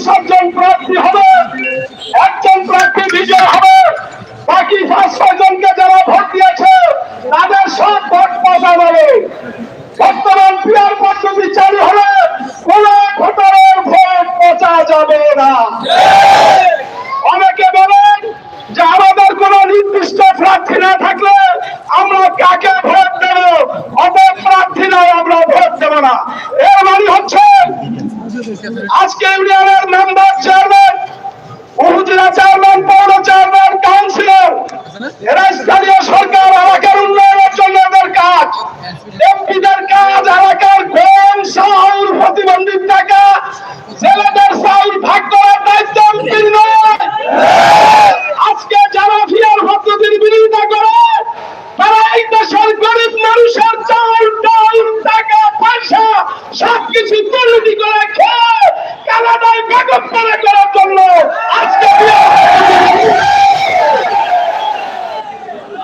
subject. Vote দেব মানে হচ্ছে, আজকে ইউনিয়নের মেম্বার চেয়ারম্যান উপজেলা চেয়ারম্যান পৌর চেয়ারম্যান কাউন্সিলর এরা স্থানীয় সরকার এলাকার উন্নয়নের জন্য এদের কাজ এলাকার গম চাউল প্রতিবন্ধী টাকা ছেলেদের চাউল ভাগ করার দায়িত্ব এমপির নয় আজকে যারা ফিয়ার পদ্ধতির বিরোধিতা করে তারা এই দেশের গরিব মানুষের চাউল ডাউল টাকা পয়সা সবকিছু দুর্নীতি করে খেয়ে কানাডায় বেগম করে করার জন্য আজকে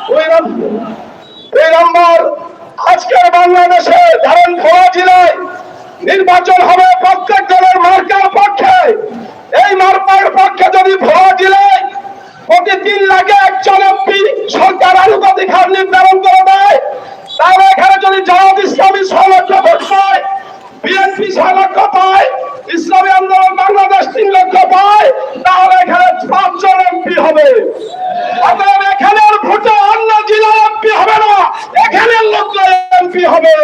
দুই নম- দুই নম্বর আজকের বাংলাদেশে ধরেন ভোলা জেলায় নির্বাচন হবে প্রত্যেক দলের মার্কার পক্ষে এই মার্কার পক্ষে যদি ভোলা জেলায় তিন লাখে একজন এমপি সরকার আনুপাতিক হার নির্ধারণ করে দেয়। তাহলে এখানে যদি জামাত ইসলামী ছ লক্ষ ভোট পায় বিএনপি ছয় লক্ষ পায়, ইসলামী আন্দোলন বাংলাদেশ তিন লক্ষ পায়, তাহলে এখানে পাঁচজন এমপি হবে। অতএব এখানের ভোটে অন্য জেলার এমপি হবে না, এখানের লোক এমপি হবে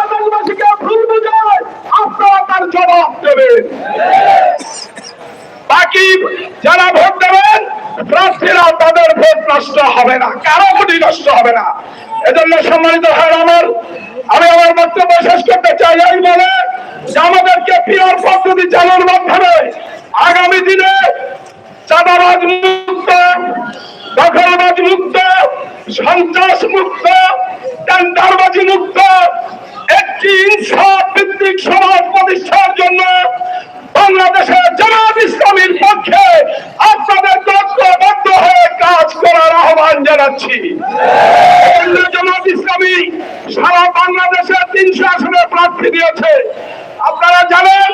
আদিবাসীকে ভুল বুঝায় আপনারা তার জবাব দেবেন বাকি যারা ভোট দেবেন প্রার্থীরা তাদের ভোট নষ্ট হবে না, কারও ভোটই নষ্ট হবে না। এজন্য সম্মানিত হয় আমার, আমি আমার বক্তব্য শেষ করতে চাই এই বলে আমাদেরকে পিয়ার পদ্ধতি চালুর মাধ্যমে আগামী দিনে চাঁদাবাজ মুক্ত, দখলবাজ মুক্ত, সন্ত্রাস মুক্ত টেন্ডারবাজি মুক্ত, একটি ইনসাফ ভিত্তিক সমাজ প্রতিষ্ঠার জন্য বাংলাদেশের জামাত ইসলামীর পক্ষে আপনাদের ঐক্যবদ্ধ হয়ে কাজ করার আহ্বান জানাচ্ছি জামাত ইসলামী সারা বাংলাদেশে তিনশো আসনে প্রার্থী দিয়েছে। আপনারা জানেন,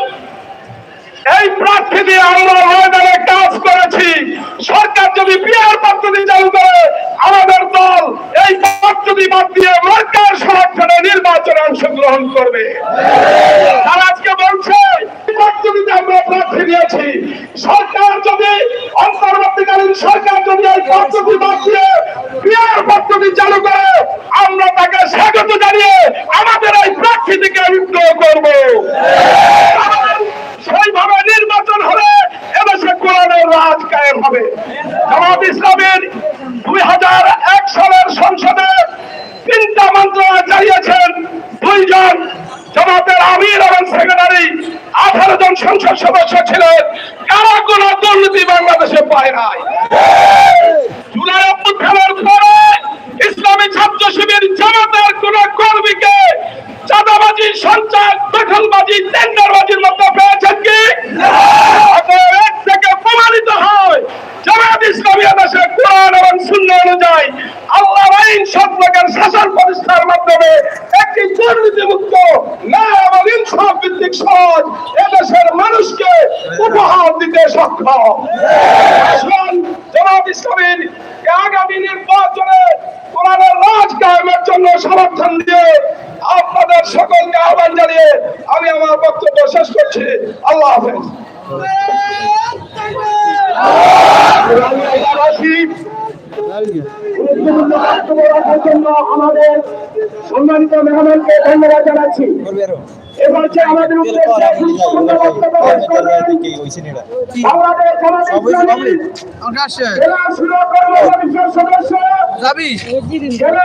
এই প্রার্থী দিয়ে আমরা ময়দানে কাজ করেছি। সরকার যদি বিয়ার পদ্ধতি চালু করে, আমাদের দল এই পদ্ধতি বাদ দিয়ে মার্কার সমর্থনে নির্বাচনে অংশগ্রহণ করবে তারা আজকে বলছে এই পদ্ধতিতে আমরা প্রার্থী দিয়েছি সরকার যদি অন্তর্বর্তীকালীন সরকার যদি এই পদ্ধতি বাদ দিয়ে বিয়ার পদ্ধতি চালু করে আমরা তাকে স্বাগত জানিয়ে আমাদের এই প্রার্থী থেকে বিদ্রোহ করব সেইভাবে নির্বাচন হলে এদেশে কোরআনের রাজ কায়েম হবে জামাত ইসলামের দুই হাজার এক সালের সংসদে তিনটা মন্ত্রণালয় চালিয়েছেন দুইজন জামাতের আমির এবং সেক্রেটারি আঠারো জন সংসদ সদস্য ছিলেন কারা কোন দুর্নীতি বাংলাদেশে পায় নাই জুলাই অভ্যুত্থানের পরে ইসলামী ছাত্র শিবির জামাতের কোন কর্মীকে চাঁদাবাজি সঞ্চয় দখলবাজি টেন্ডারবাজির মধ্যে পেয়েছেন কি অতএব এর থেকে প্রমাণিত হয় জামাত ইসলামী দেশে কোরআন এবং শূন্য অনুযায়ী আল্লাহ আইন সত্যকের শাসন প্রতিষ্ঠার মাধ্যমে একটি দুর্নীতিমুক্ত ন্যায় এবং ইনসাফ ভিত্তিক সমাজ এদেশের মানুষকে উপহার দিতে সক্ষম। জামাত ইসলামীর আগামী নির্বাচনে কোরআনের রাজ কায়েমের জন্য সমর্থন দিয়ে আপনাদের সকলকে আহ্বান জানিয়ে আমি আমার বক্তব্য শেষ করছি। আল্লাহ হাফেজ। আমাদের সম্মানিত মেহমানকে ধন্যবাদ জানাচ্ছি। এবার যে আমাদের সদস্য যাবি? জেলা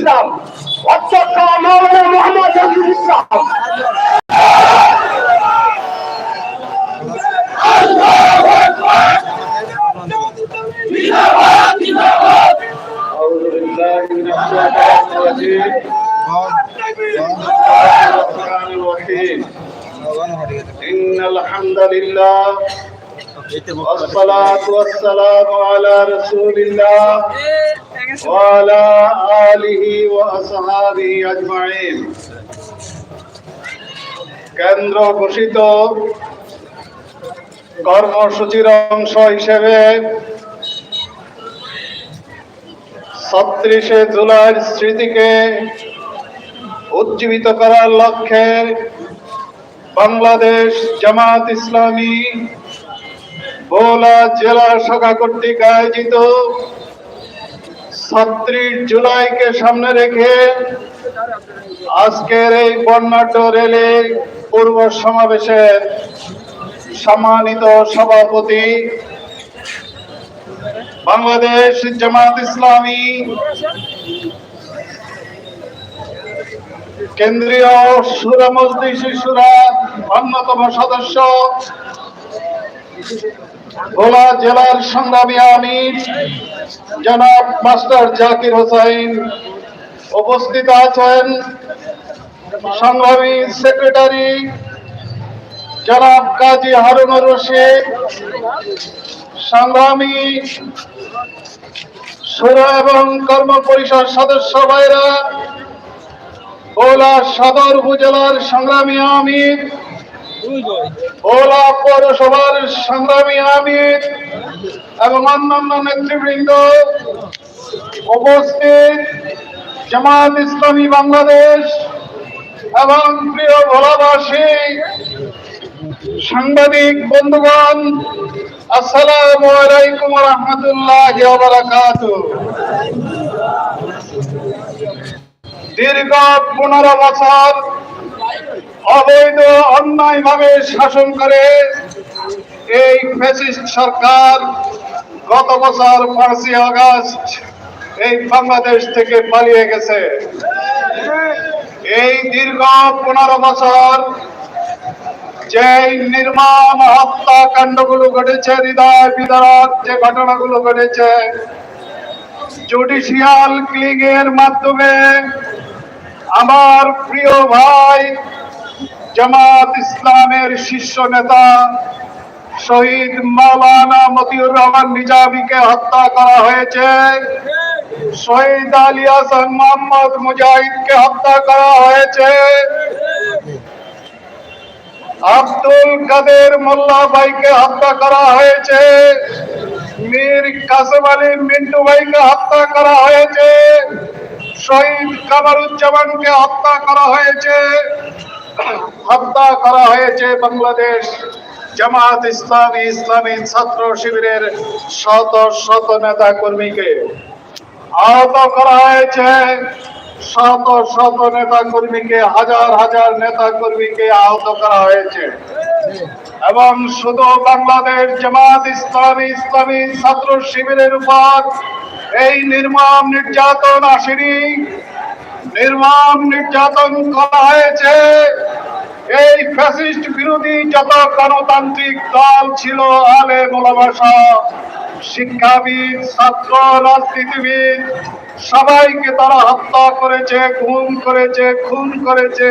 ইসলাম অধ্যক্ষ মাওলানা মোহাম্মদ নজরুল ইসলাম أعوذ بالله من الشيطان الرجيم الرحمن الرحيم إن الحمد لله والصلاة والسلام على رسول الله وعلى آله وأصحابه أجمعين কেন্দ্র ঘোষিত কর্মসূচির অংশ হিসেবে ছত্রিশে জুলাইয়ের স্মৃতিকে উজ্জীবিত করার লক্ষ্যে বাংলাদেশ জামাত ইসলামী ভোলা জেলা শাখা কর্তৃক আয়োজিত ছত্রিশ জুলাইকে সামনে রেখে আজকের এই বর্ণাঢ্য রেলে পূর্ব সমাবেশের সম্মানিত সভাপতি বাংলাদেশ জামাত ইসলামী কেন্দ্রীয় সুরা মজলিস সুরা অন্যতম সদস্য ভোলা জেলার সংগ্রামী আমির জনাব মাস্টার জাকির হোসাইন উপস্থিত আছেন। সংগ্রামী সেক্রেটারি জনাব কাজী হারুনুর রশিদ, সংগ্রামী সুরা এবং কর্ম পরিষদ সদস্য ভাইরা ভোলা সদর উপজেলার সংগ্রামী আমির ভোলা পৌরসভার সংগ্রামী আমির এবং অন্যান্য নেতৃবৃন্দ উপস্থিত, জামাত ইসলামী বাংলাদেশ এবং প্রিয় ভোলাবাসী সাংবাদিক বন্ধুগণ, আসসালামু আলাইকুম রহমতুল্লাহ দীর্ঘ পনেরো বছর অবৈধ অন্যায় ভাবে শাসন করে এই ফ্যাসিস্ট সরকার গত বছর পাঁচই আগস্ট এই বাংলাদেশ থেকে পালিয়ে গেছে। এই দীর্ঘ পনেরো বছর যে নির্মম হত্যাকাণ্ডগুলো ঘটেছে, হৃদয় বিদারক যে ঘটনাগুলো ঘটেছে, জুডিশিয়াল ক্লিং এর মাধ্যমে আমার প্রিয় ভাই জামাত ইসলামের শীর্ষ নেতা শহীদ মাওলানা মতিউর রহমান নিজামীকে হত্যা করা হয়েছে। শহীদ আলী হাসান মোহাম্মদ মুজাহিদকে হত্যা করা হয়েছে। আব্দুল কাদের মোল্লা ভাইকে হত্যা করা হয়েছে। মীর কাসেম আলী মিন্টু ভাইকে হত্যা করা হয়েছে। শহীদ কামারুজ্জামানকে হত্যা করা হয়েছে। হয়েছে বাংলাদেশ জামাত ইসলামী ইসলামী ছাত্র শিবিরের শত শত নেতা কর্মীকে আহত করা হয়েছে। শত শত নেতা কর্মীকে, হাজার হাজার নেতা কর্মীকে আহত করা হয়েছে। এবং শুধু বাংলাদেশ জামাত ইসলামী ইসলামী ছাত্র শিবিরের উপর এই নির্মম নির্যাতন আসেনি। নির্মম নির্যাতন করা হয়েছে। এই ফ্যাসিস্ট বিরোধী যত গণতান্ত্রিক দল ছিল আলে মোলাবাসা শিক্ষাবিদ, ছাত্র, রাজনীতিবিদ, সবাইকে তারা হত্যা করেছে, খুন করেছে খুন করেছে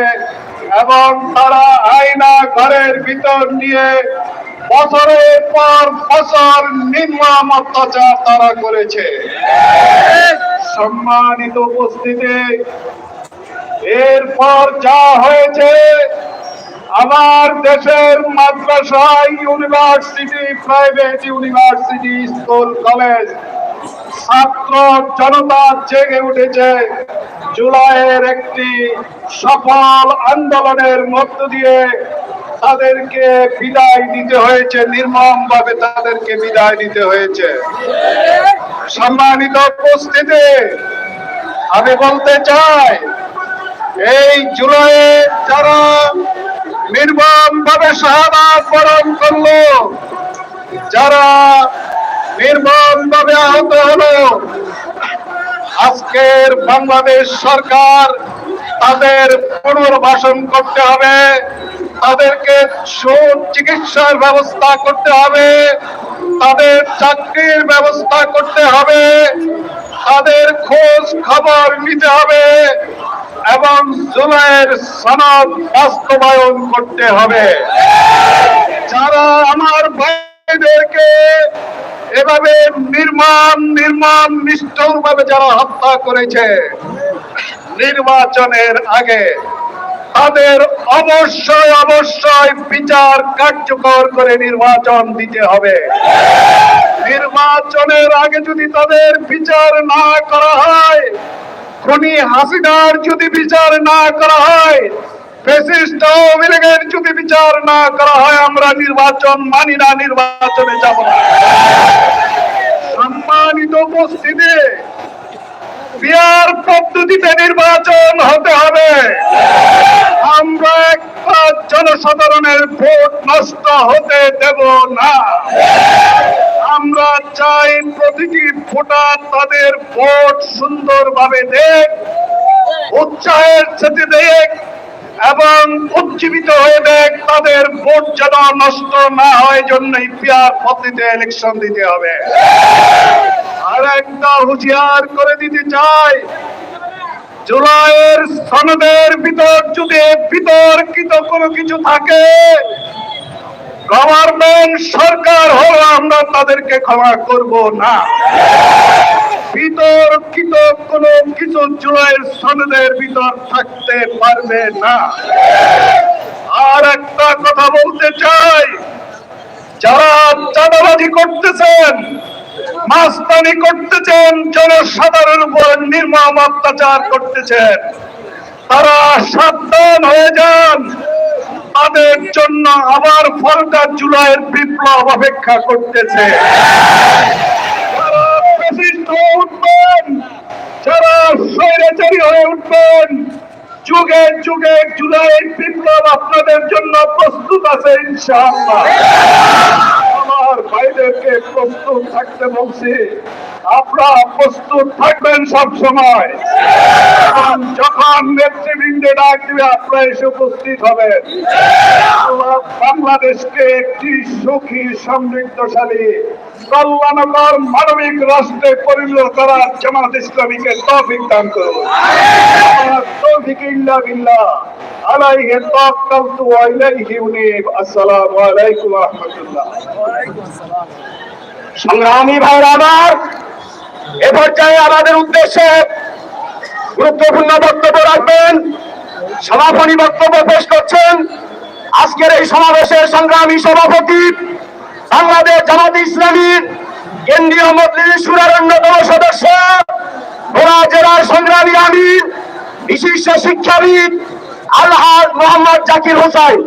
এবং তারা আয়না ঘরের ভিতর নিয়ে বছরের পর বছর নির্মম অত্যাচার তারা করেছে। সম্মানিত উপস্থিতি, এরপর যা হয়েছে আমার দেশের মাদ্রাসা university private university school college ছাত্র জনতা জেগে উঠেছে। জুলাইয়ের একটি সফল আন্দোলনের মধ্য দিয়ে তাদেরকে বিদায় দিতে হয়েছে নির্মম ভাবে তাদেরকে বিদায় দিতে হয়েছে। সম্মানিত উপস্থিতি, আমি বলতে চাই, এই জুলাইয়ে যারা নির্মম ভাবে শাহাদাত বরণ করল। যারা নির্মম ভাবে আহত হলো, আজকের বাংলাদেশ সরকার তাদের পুনর্বাসন করতে হবে, তাদেরকে চিকিৎসার ব্যবস্থা করতে হবে, তাদের চাকরির ব্যবস্থা করতে হবে, তাদের খোঁজ খবর নিতে হবে। এবং জুলাইয়ের সনদ বাস্তবায়ন করতে হবে। যারা আমার ভাই এদেরকে এভাবে নির্মাণ নির্মাণ নিষ্ঠুর ভাবে যারা হত্যা করেছে, নির্বাচনের আগে তাদের অবশ্যই অবশ্যই বিচার কার্যকর করে নির্বাচন দিতে হবে। নির্বাচনের আগে যদি তাদের বিচার না করা হয় খুনি হাসিনার যদি বিচার না করা হয় আওয়ামী লীগের যদি বিচার না করা হয়, আমরা নির্বাচন মানি না, নির্বাচনে যাব না। সম্মানিত উপস্থিতি, বিয়ার পদ্ধতিতে নির্বাচন হতে হবে। আমরা একটা জনসাধারণের ভোট নষ্ট হতে দেব না। আমরা চাই প্রতিটি ভোটার তাদের ভোট সুন্দরভাবে দেখ, উৎসাহের সাথে দেখ, এবং উজ্জীবিত হয়ে দেখ, তাদের ভোট যেন নষ্ট না হয় জন্যই পিয়ার পদ্ধতিতে ইলেকশন দিতে হবে। আর একটা হুঁশিয়ার করে দিতে চাই জুলাইয়ের সনদের ভিতর যদি বিতর্কিত কোনো কিছু থাকে? গভর্নমেন্ট সরকার হলো আমরা তাদেরকে ক্ষমা করব না। বিতর্কিত কোন কিছু জুলাইয়ের সনদের ভিতর থাকতে পারবে না। আর একটা কথা বলতে চাই, যারা চাঁদাবাজি করতেছেন মাস্তানি করতেছেন, জনসাধারণের উপর নির্মম অত্যাচার করতেছেন। তারা সাবধান হয়ে যান। তাদের জন্য আবার ফলটা জুলাইয়ের বিপ্লব অপেক্ষা করতেছে। যারা স্বৈরাচারী হয়ে উঠবেন যুগে যুগে জুলাই বিপ্লব আপনাদের জন্য প্রস্তুত আছে ইনশাআল্লাহ। আমার ভাইদেরকে প্রস্তুত থাকতে বলছি। আপনারা প্রস্তুত থাকবেন সব সময়। যখন নেতৃবৃন্দে ডাক দিবে, আপনারা এসে উপস্থিত হবেন। বাংলাদেশকে একটি সুখী, সমৃদ্ধশালী, কল্যাণকর মানবিক রাষ্ট্রে পরিণত করার জামাত ইসলামীকে তৌফিক দান করুন। সংগ্রামী ভাইরা আমার এ পর্যায়ে আমাদের উদ্দেশ্যে গুরুত্বপূর্ণ বক্তব্য রাখবেন। সমাপনী বক্তব্য পেশ করছেন। আজকের এই সমাবেশের সংগ্রামী সভাপতি বাংলাদেশ জামাত ইসলামীর কেন্দ্রীয় মন্ত্রী সুরার অন্যতম সদস্য ভোলা জেলার সংগ্রামী আমির, বিশিষ্ট শিক্ষাবিদ আলহাজ মোহাম্মদ জাকির হোসাইন।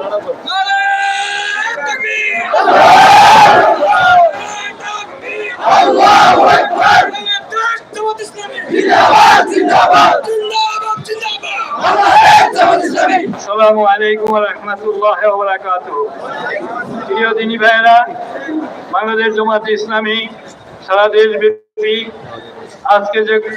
আসসালামু আলাইকুম রহমতুল্লাহ বারাকাত প্রিয় দিনী ভাইয়েরা বাংলাদেশ জমাতে ইসলামী সারা দেশ ব্যক্তি আজকে যে